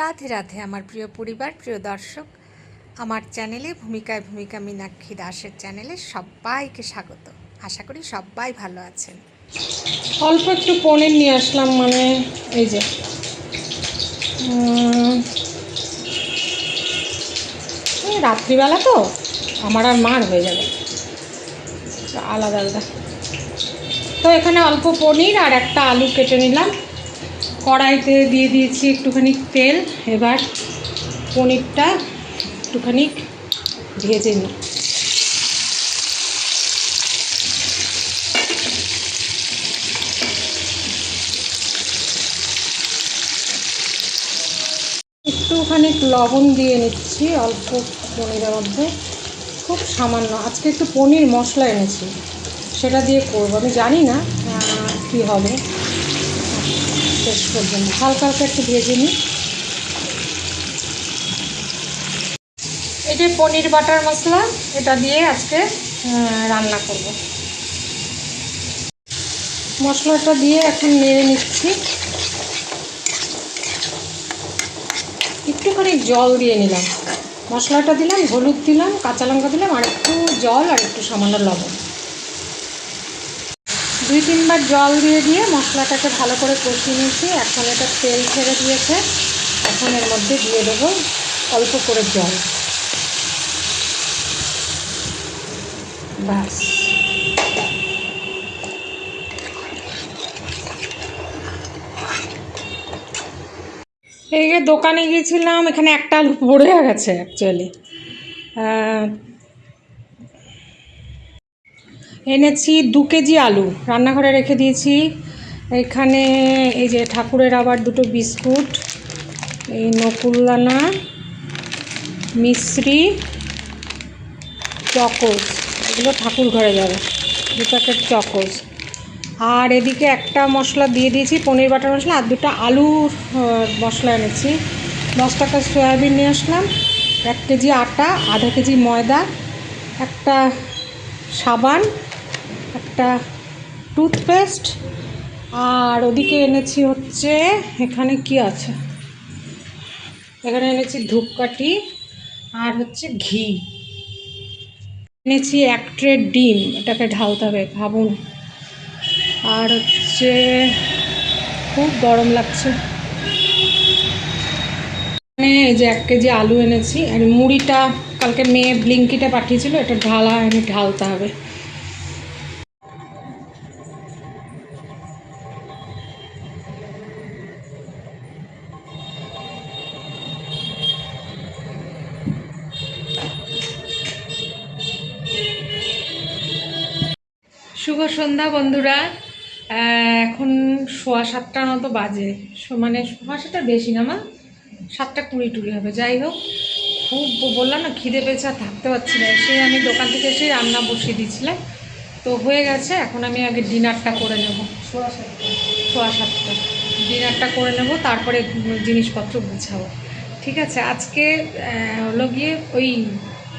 রাধে রাধে আমার প্রিয় পরিবার, প্রিয় দর্শক। আমার চ্যানেলে ভূমিকায় ভূমিকা মীনাক্ষী দাসের চ্যানেলে সবাইকে স্বাগত। আশা করি সবাই ভালো আছেন। অল্প একটু পনির নিয়ে আসলাম মানে এই যে রাত্রিবেলা তো আমার আর মার হয়ে যাবে। আলাদা আলাদা। তো এখানে অল্প পনির আর একটা আলু কেটে নিলাম। কড়াইতে দিয়ে দিয়েছি একটুখানি তেল। এবার পনিরটা একটুখানি ভেজে নিই। একটুখানি লবণ দিয়ে নিচ্ছি, অল্প পনিরের মধ্যে। খুব সামান্য, আজকে একটু পনির মশলা এনেছি, সেটা দিয়ে করব। আমি জানি না কি হবে। শেষ পর্যন্ত হালকা হালকা একটু ভেজে নিই যে পনির বাটার মশলা, এটা দিয়ে আজকে রান্না করব। মশলাটা দিয়ে এখন নেড়ে নিচ্ছি। একটুখানি জল দিয়ে নিলাম। মশলাটা দিলাম, হলুদ দিলাম, কাঁচা লঙ্কা দিলাম, আর একটু জল আর একটু সামান্য লবণ। দুই তিনবার জল দিয়ে দিয়ে মশলাটাকে ভালো করে কষিয়ে নিয়েছি। এখন এটা তেল ছেড়ে দিয়েছে। এখন এর মধ্যে দিয়ে দেবো অল্প করে জল। ব্যাস। এই যে দোকানে গিয়েছিলাম, এখানে একটা আলু পড়ে গেছে অ্যাকচুয়ালি এনেছি দু কেজি আলু। রান্নাঘরে রেখে দিয়েছি। এখানে এই যে ঠাকুরের আবার দুটো বিস্কুট, এই নকুলদানা, মিশ্রি, চকোস, এগুলো ঠাকুর ঘরে যাবে। দু প্যাকেট চকোস। আর এদিকে একটা মশলা দিয়ে দিয়েছি, পনির বাটার মশলা, আর দুটো আলুর মশলা এনেছি। দশ টাকা সয়াবিন নিয়ে আসলাম, এক কেজি আটা, আধা কেজি ময়দা, একটা সাবান একটা টুথপেস্ট, আর ওদিকে এনেছি হচ্ছে, এখানে কি আছে? এখানে এনেছি ধূপকাঠি, আর হচ্ছে ঘি। এনেছি এক ট্রে ডিম, এটাকে ঢালতে হবে, ভাবুন। আর হচ্ছে, খুব গরম লাগছে। এই যে এক কেজি আলু এনেছি, আর মুড়িটা কালকে মেয়ে ব্লিঙ্কিটা পাঠিয়েছিল, এটা ঢালা, এনে ঢালতে হবে। শুভ সন্ধ্যা বন্ধুরা। এখন সোয়া সাতটার মতো বাজে। মানে সোয়া সাতটা বেশি না মা সাতটা কুড়ি টুড়ি হবে। যাই হোক খুব বললাম না খিদে পেয়েছে আর থাকতে পারছি না। সেই আমি দোকান থেকে এসে রান্না বসিয়ে দিয়েছিলাম। তো হয়ে গেছে এখন আমি আগে ডিনারটা করে নেব। সোয়া সাতটা। সোয়া সাতটা। ডিনারটা করে নেব তারপরে জিনিসপত্র গুছাবো। ঠিক আছে আজকে হলো গিয়ে ওই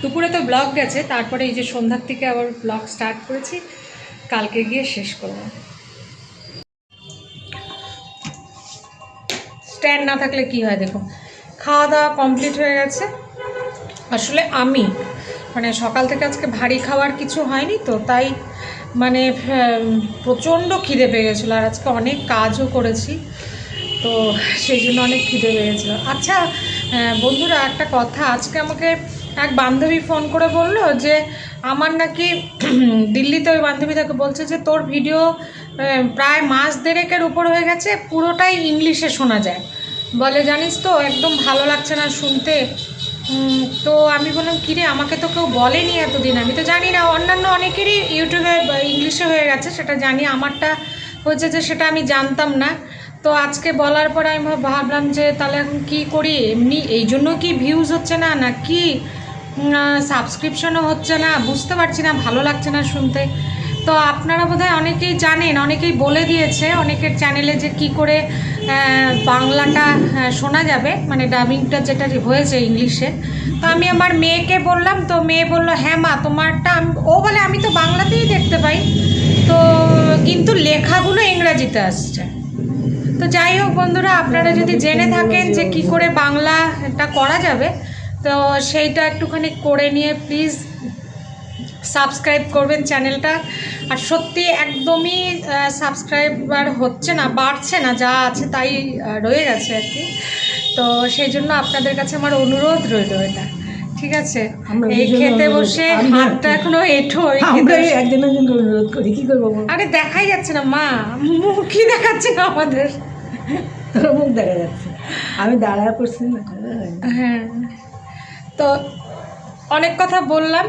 দুপুরে তো ব্লগ গেছে তারপরে এই যে সন্ধ্যার থেকে আবার ব্লগ স্টার্ট করেছি। কালকে গিয়ে শেষ করব। স্ট্যান্ড না থাকলে কি হয় দেখো? খাওয়া দাওয়া কমপ্লিট হয়ে গেছে। আসলে আমি মানে সকাল থেকে আজকে ভারী খাবার কিছু হয়নি তো, তাই মানে প্রচণ্ড খিদে পেয়ে গেছিল আর আজকে অনেক কাজও করেছি, তো সেই জন্য অনেক খিদে পেয়ে গেছিল। আচ্ছা বন্ধুরা একটা কথা, আজকে আমাকে এক বান্ধবী ফোন করে বলল যে আমার নাকি দিল্লিতে ওই বান্ধবী তাকে বলছে যে তোর ভিডিও প্রায় মাস দেড়েকের উপর হয়ে গেছে, পুরোটাই ইংলিশে শোনা যায়। বলে, জানিস তো, একদম ভালো লাগছে না শুনতে। তো আমি বললাম কিরে আমাকে তো কেউ বলেনি এতদিন। আমি তো জানি না, অন্যান্য অনেকেরই ইউটিউবে ইংলিশে হয়ে গেছে, সেটা জানি। আমারটা হয়েছে যে সেটা আমি জানতাম না। তো আজকে বলার পর আমি ভাবলাম যে, তাহলে এখন কী করি? এমনি এই জন্য কি ভিউজ হচ্ছে না না কি সাবস্ক্রিপশনও হচ্ছে না, বুঝতে পারছি না, ভালো লাগছে না শুনতে। তো আপনারা বোধহয় অনেকেই জানেন, অনেকেই বলে দিয়েছে, অনেকের চ্যানেলে যে কি করে বাংলাটা শোনা যাবে মানে ডাবিংটা যেটা হয়েছে ইংলিশে। তো আমি আমার মেয়েকে বললাম, তো মেয়ে বলল হ্যাঁ মা, তোমারটা ও বলে, আমি তো বাংলাতেই দেখতে পাই। তো কিন্তু লেখাগুলো ইংরাজিতে আসছে। তো যাই হোক বন্ধুরা, আপনারা যদি জেনে থাকেন যে কি করে বাংলাটা করা যাবে তো সেইটা একটুখানি করে নিয়ে প্লিজ সাবস্ক্রাইব করবেন চ্যানেলটা আর সত্যি একদমই সাবস্ক্রাইবার হচ্ছে না বাড়ছে না যা আছে তাই রয়ে গেছে আর কি। তো সেই জন্য আপনাদের কাছে আমার অনুরোধ রইল এটা ঠিক আছে? এই খেতে বসে হাতটা এখনও এঠো একজন একজন অনুরোধ করি কি করব আরে দেখাই যাচ্ছে না মা মুখই দেখাচ্ছে না আমাদের। মুখ দেখা যাচ্ছে। আমি দাঁড়ায় পড়ছি না। হ্যাঁ। তো অনেক কথা বললাম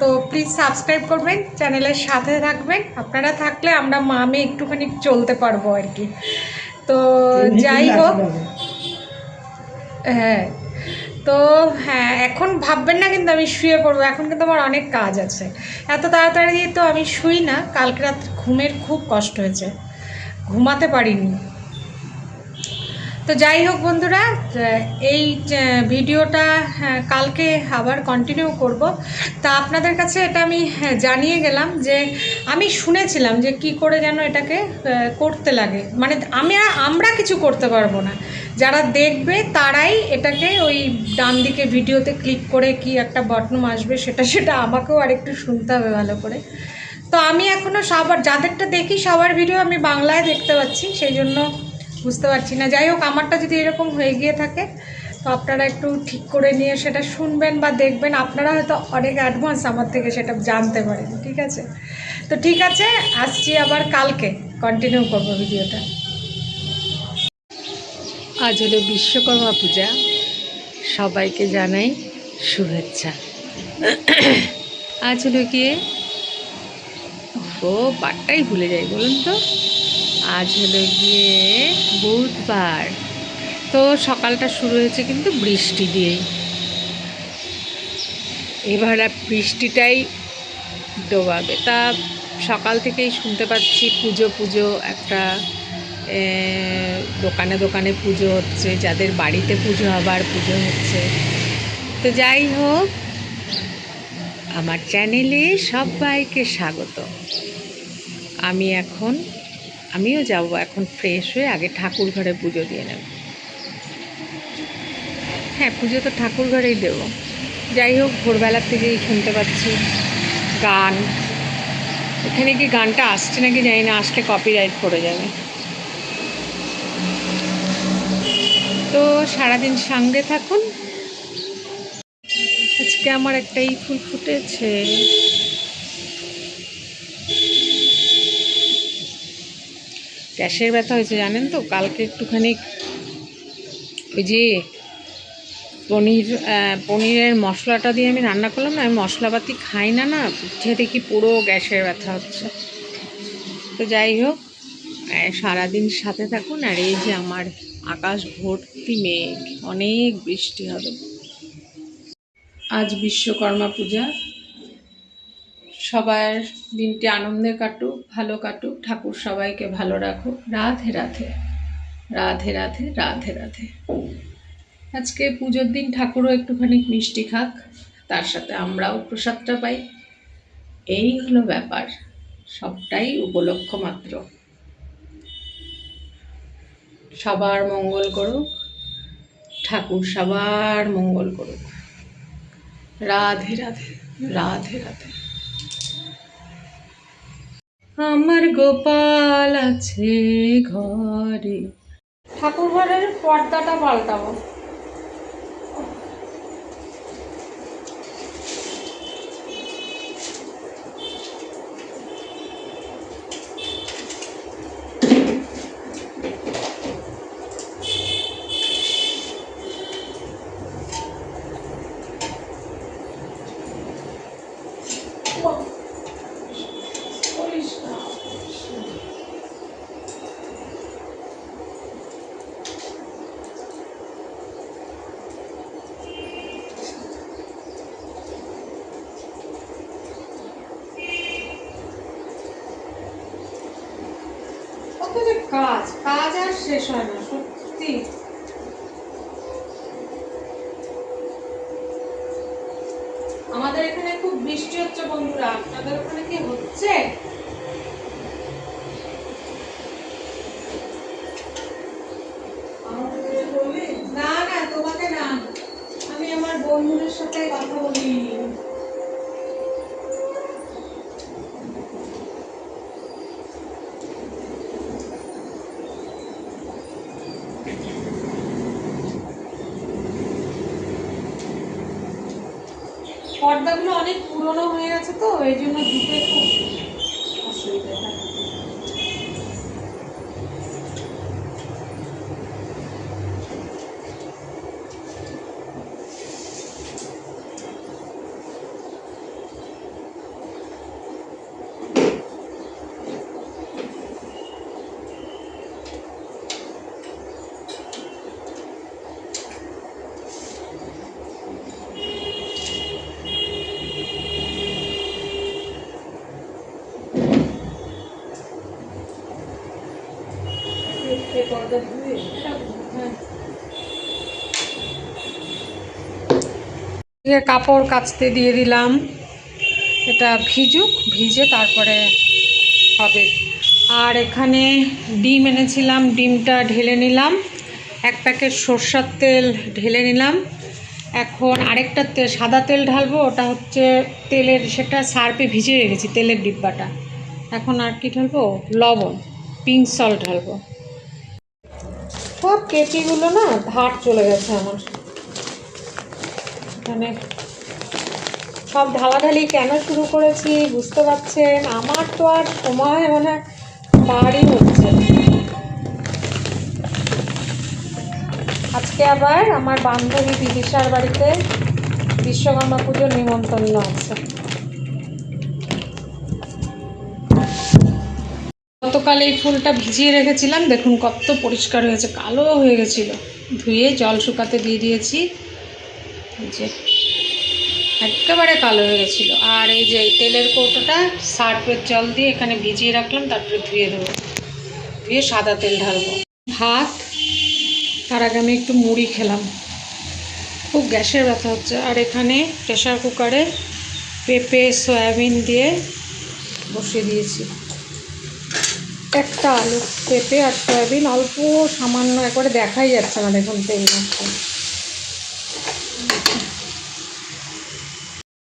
তো প্লিজ সাবস্ক্রাইব করবেন চ্যানেলের সাথে থাকবেন। আপনারা থাকলে আমরা মামে একটুখানি চলতে পারব আর কি। তো যাই হোক হ্যাঁ তো হ্যাঁ এখন ভাববেন না কিন্তু আমি শুয়ে পড়ব এখন কিন্তু আমার অনেক কাজ আছে। এত তাড়াতাড়ি তো আমি শুই না কালকে রাত ঘুমের খুব কষ্ট হয়েছে। ঘুমাতে পারিনি। তো যাই হোক বন্ধুরা এই ভিডিওটা কালকে আবার কন্টিনিউ করব। তা আপনাদের কাছে এটা আমি হ্যাঁ, জানিয়ে গেলাম যে আমি শুনেছিলাম যে কি করে যেন এটাকে করতে লাগে। মানে আমি আমরা কিছু করতে পারব না। যারা দেখবে তারাই এটাকে ওই ডান দিকে ভিডিওতে ক্লিক করে কি একটা বটন আসবে সেটা সেটা আমাকেও আরেকটু শুনতে হবে ভালো করে। তো আমি এখনও সবার যাদেরটা দেখি সবার ভিডিও আমি বাংলায় দেখতে পাচ্ছি সেই জন্য বুঝতে পারছি না। যাই হোক, আমারটা যদি এরকম হয়ে গিয়ে থাকে, তো আপনারা একটু ঠিক করে নিয়ে সেটা শুনবেন বা দেখবেন। আপনারা হয়তো অনেক অ্যাডভান্স আমার থেকে সেটা জানতে পারেন, ঠিক আছে? তো ঠিক আছে, আসছি আবার কালকে। কন্টিনিউ করব ভিডিওটা। আজ হলো বিশ্বকর্মা পূজা। সবাইকে জানাই শুভেচ্ছা। আজ হলো গিয়ে ও বারটাই ভুলে যাই, বলুন তো। আজ হলো গিয়ে বুধবার। তো সকালটা শুরু হয়েছে কিন্তু বৃষ্টি দিয়েই। এবার বৃষ্টিটাই ডোবাবে। তা সকাল থেকেই শুনতে পাচ্ছি পুজো পুজো একটা দোকানে দোকানে পুজো হচ্ছে, যাদের বাড়িতে পুজো আবার পুজো হচ্ছে। তো যাই হোক, আমার চ্যানেলে সবাইকে স্বাগত। আমি এখন আমিও যাব, এখন ফ্রেশ হয়ে আগে ঠাকুর ঘরে পুজো দিয়ে নেব। হ্যাঁ পুজো তো ঠাকুর ঘরেই দেবো। যাই হোক ভোরবেলার থেকেই শুনতে পাচ্ছি গান। এখানে কি গানটা আসছে নাকি জানি না, আসলে কপিরাইট পড়ে যাবে। তো সারাদিন সঙ্গে থাকুন। আজকে আমার একটা এই ফুল ফুটেছে। গ্যাসের ব্যথা হয়েছে, জানেন তো? কালকে একটুখানি ওই যে পনির পনিরের মশলাটা দিয়ে আমি রান্না করলাম না, আমি মশলাপাতি খাই না না উঠে দেখি পুরো গ্যাসের ব্যথা হচ্ছে। তো যাই হোক সারাদিন সাথে থাকুন, আর এই যে আমার আকাশ ভর্তি মেঘ, অনেক বৃষ্টি হবে। আজ বিশ্বকর্মা পূজা সবার দিনটি আনন্দে কাটুক, ভালো কাটুক, ঠাকুর সবাইকে ভালো রাখুক। রাধে রাধে রাধে রাধে রাধে রাধে। আজকে পুজোর দিন ঠাকুরও একটুখানি মিষ্টি খাক, তার সাথে আমরাও প্রসাদটা পাই। এই হলো ব্যাপার, সবটাই উপলক্ষ মাত্র। সবার মঙ্গল করুক, ঠাকুর সবার মঙ্গল করুক। রাধে রাধে রাধে রাধে। আমার গোপাল আছে ঘরে। ঠাকুর ঘরের পর্দাটা পাল্টাবো। শেষ হয় না সত্যি। আমাদের এখানে খুব বৃষ্টি হচ্ছে বন্ধুরা আপনাদের ওখানে কি হচ্ছে? না না তোমাকে না। আমি আমার বন্ধুদের সাথে কথা বলি। পর্দাগুলো অনেক পুরনো হয়ে গেছে তো এই জন্য দিতে খুব অসুবিধা হয় এদিকে কাপড় কাচতে দিয়ে দিলাম। এটা ভিজুক, ভিজে তারপরে হবে। আর এখানে ডিম এনেছিলাম, ডিমটা ঢেলে নিলাম। এক প্যাকেট সর্ষার তেল ঢেলে নিলাম। এখন আরেকটা তেল সাদা তেল ঢালবো, ওটা হচ্ছে তেলের, সেটা সার্পে ভিজে রেখেছি, তেলের ডিব্বাটা। এখন আর কি ঢালবো? লবণ, পিঙ্ক সল্ট ঢালবো। সব কেটিগুলো না, ধার চলে গেছে আমার। মানে সব ঢালাঢালি কেন শুরু করেছি বুঝতে পারছেন? আমার তো আর সময় মানে বাড়ি হচ্ছে আজকে আবার আমার বান্ধবী বিদিশার বাড়িতে বিশ্বকর্মা পুজোর নিমন্ত্রণ আছে। গতকাল এই ফুলটা ভিজিয়ে রেখেছিলাম। দেখুন কত পরিষ্কার হয়েছে, কালো হয়ে গেছিল। ধুয়ে জল শুকাতে দিয়ে দিয়েছি। এই যে একেবারে কালো হয়ে গেছিল। আর এই যে এই তেলের কৌটোটা, সার্ফের জল দিয়ে এখানে ভিজিয়ে রাখলাম, তারপরে ধুয়ে দেবো। ধুয়ে সাদা তেল ঢালবো। ভাত, তার আগে আমি একটু মুড়ি খেলাম। খুব গ্যাসের ব্যথা হচ্ছে। আর এখানে প্রেশার কুকারে পেঁপে, সয়াবিন দিয়ে বসিয়ে দিয়েছি। একটা আলু, পেঁপে আর সয়াবিন, অল্প সামান্য, একবারে দেখাই যাচ্ছে না, দেখুন তেল মাত্র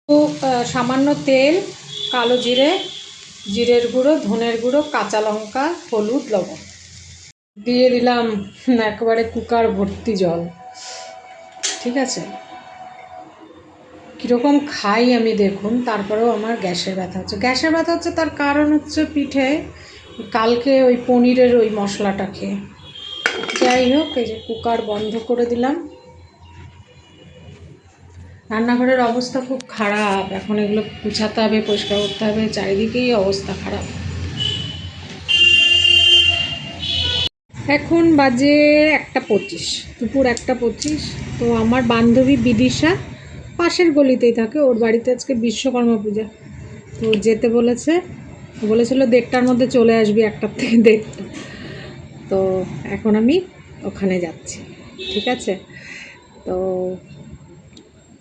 খুব আহ, সামান্য তেল, কালো জিরে, জিরের গুঁড়ো, ধনের গুঁড়ো, কাঁচা লঙ্কা, হলুদ, লবণ। দিয়ে দিলাম একেবারে কুকার ভর্তি জল। ঠিক আছে? কীরকম খাই আমি দেখুন, তারপরেও আমার গ্যাসের ব্যথা হচ্ছে। গ্যাসের ব্যথা হচ্ছে, তার কারণ হচ্ছে পিঠে কালকে ওই পনিরের ওই মশলাটা খেয়ে। যাই হোক, এই যে কুকার বন্ধ করে দিলাম। রান্নাঘরের অবস্থা খুব খারাপ। এখন এগুলো গুছাতে হবে, পরিষ্কার করতে হবে, চারিদিকেই অবস্থা খারাপ। এখন বাজে একটা পঁচিশ, দুপুর একটা পঁচিশ। তো আমার বান্ধবী বিদিশা পাশের গলিতেই থাকে, ওর বাড়িতে আজকে বিশ্বকর্মা পূজা। তো যেতে বলেছে বলেছিল দেড়টার মধ্যে চলে আসবি, একটার থেকে দেড়টা। তো এখন আমি ওখানে যাচ্ছি, ঠিক আছে? তো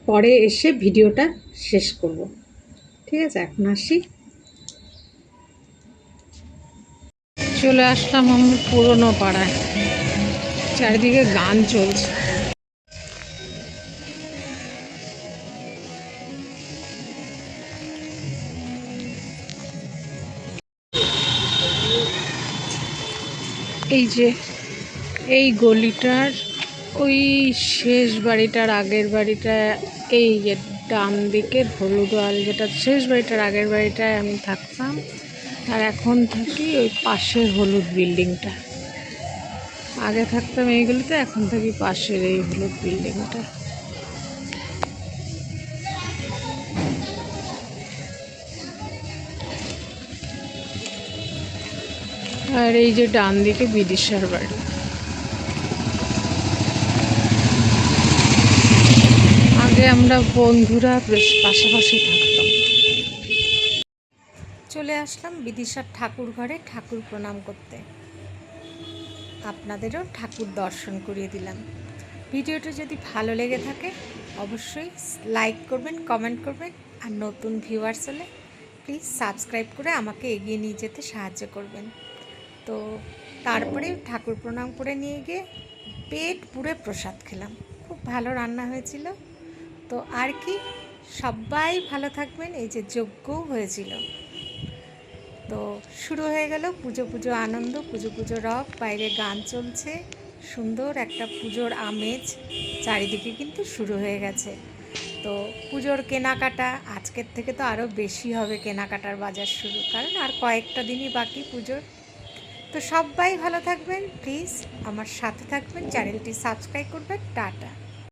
পরে এসে ভিডিওটা শেষ করব। ঠিক আছে, এখন আসি। চলে আসলাম আমার পুরনো পাড়ায়। চারিদিকে গান চলছে। এই যে, এই গলিটার ওই শেষ বাড়িটার আগের বাড়িটা, এই যে ডান দিকে হলুদ ওয়াল যেটা, শেষ বাড়িটার আগের বাড়িটায় আমি থাকতাম। আর এখন থাকি ওই পাশের হলুদ বিল্ডিংটা। আগে থাকতাম এইগুলিতে, এখন থাকি পাশের এই হলুদ বিল্ডিংটা। আর এই যে ডান দিকে বিদিশার বাড়ি। আমরা বন্ধুরা বেশ পাশাপাশি থাকতাম। চলে আসলাম বিদিশার ঠাকুর ঘরে ঠাকুর প্রণাম করতে। আপনাদেরও ঠাকুর দর্শন করিয়ে দিলাম। ভিডিওটা যদি ভালো লেগে থাকে, অবশ্যই লাইক করবেন, কমেন্ট করবেন, আর নতুন ভিউয়ার্স হলে প্লিজ সাবস্ক্রাইব করে আমাকে এগিয়ে নিয়ে যেতে সাহায্য করবেন। তো তারপরে ঠাকুর প্রণাম করে নিয়ে গিয়ে পেট পুরে প্রসাদ খেলাম। খুব ভালো রান্না হয়েছিল। তো আর কি, সবাই ভালো থাকবেন, এই যে যজ্ঞও হয়েছিল। তো শুরু হয়ে গেল পুজো পুজো আনন্দ, পুজো পুজো রব, বাইরে গান চলছে, সুন্দর একটা পুজোর আমেজ, চারিদিকে কিন্তু শুরু হয়ে গেছে। তো পুজোর কেনাকাটা, আজকের থেকে তো আরও বেশি হবে কেনাকাটার বাজার শুরু, কারণ আর কয়েকটা দিনই বাকি পুজোর। তো সবাই ভালো থাকবেন, প্লিজ আমার সাথে থাকবেন, চ্যানেলটি সাবস্ক্রাইব করবেন, টাটা।